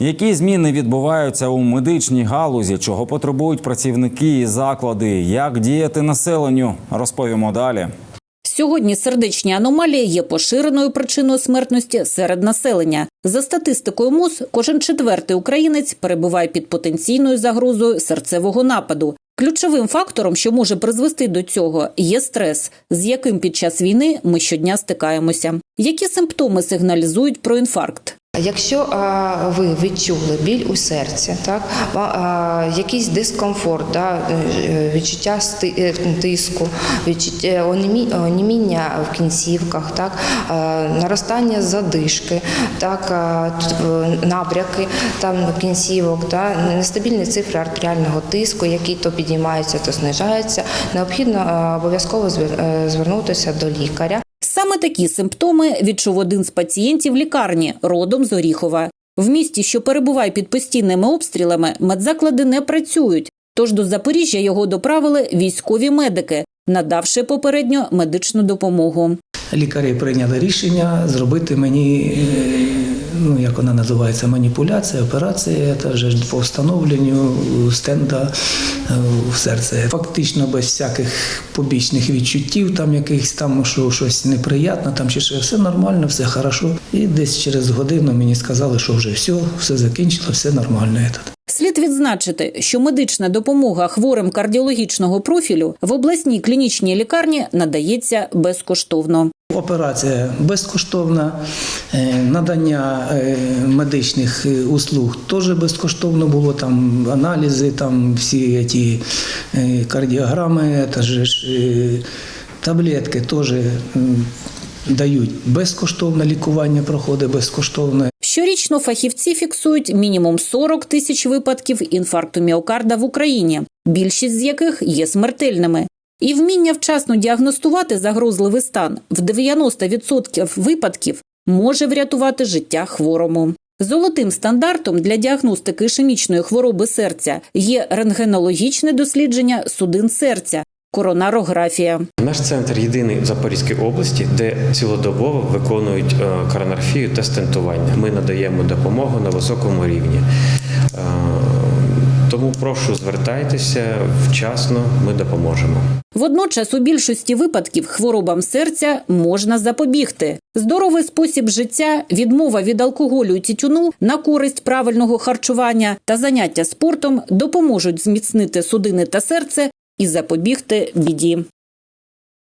Які зміни відбуваються у медичній галузі, чого потребують працівники і заклади, як діяти населенню, розповімо далі. Сьогодні сердечні аномалії є поширеною причиною смертності серед населення. За статистикою МОЗ, кожен четвертий українець перебуває під потенційною загрозою серцевого нападу. Ключовим фактором, що може призвести до цього, є стрес, з яким під час війни ми щодня стикаємося. Які симптоми сигналізують про інфаркт? Якщо ви відчули біль у серці, так якийсь дискомфорт, да, е, відчуття е, тиску, відчуття онімі- оніміння в кінцівках, так наростання задишки, так е, набряки там кінцівок, да, нестабільні цифри артеріального тиску, які то підіймаються, то знижаються, необхідно обов'язково звернутися до лікаря. Саме такі симптоми відчув один з пацієнтів лікарні родом з Оріхова. В місті, що перебуває під постійними обстрілами, медзаклади не працюють. Тож до Запоріжжя його доправили військові медики, надавши попередньо медичну допомогу. Лікарі прийняли рішення зробити мені, е, ну як вона називається, маніпуляція, операція, та вже по встановленню стенда е, в серце. Фактично без всяких побічних відчуттів, там якихось там, що щось неприємне, там чи ще все нормально, все хорошо. І десь через годину мені сказали, що вже все, все закінчило, все нормально. Слід відзначити, що медична допомога хворим кардіологічного профілю в обласній клінічній лікарні надається безкоштовно. Операція безкоштовна, е, надання е, медичних е, услуг теж безкоштовно було. Там аналізи, там всі ті кардіограми, та ж, таблетки теж дають безкоштовне лікування, проходить безкоштовне. Щорічно фахівці фіксують мінімум 40 тисяч випадків інфаркту міокарда в Україні, більшість з яких є смертельними. І вміння вчасно діагностувати загрозливий стан в 90% випадків може врятувати життя хворому. Золотим стандартом для діагностики ішемічної хвороби серця є рентгенологічне дослідження судин серця, коронарографія. Наш центр єдиний в Запорізькій області, де цілодобово виконують е, коронарфію та стентування. Ми надаємо допомогу на високому рівні. Е, Тому прошу звертайтеся вчасно, ми допоможемо. Водночас у більшості випадків хворобам серця можна запобігти. Здоровий спосіб життя, відмова від алкоголю і тютюну на користь правильного харчування та заняття спортом допоможуть зміцнити судини та серце і запобігти біді.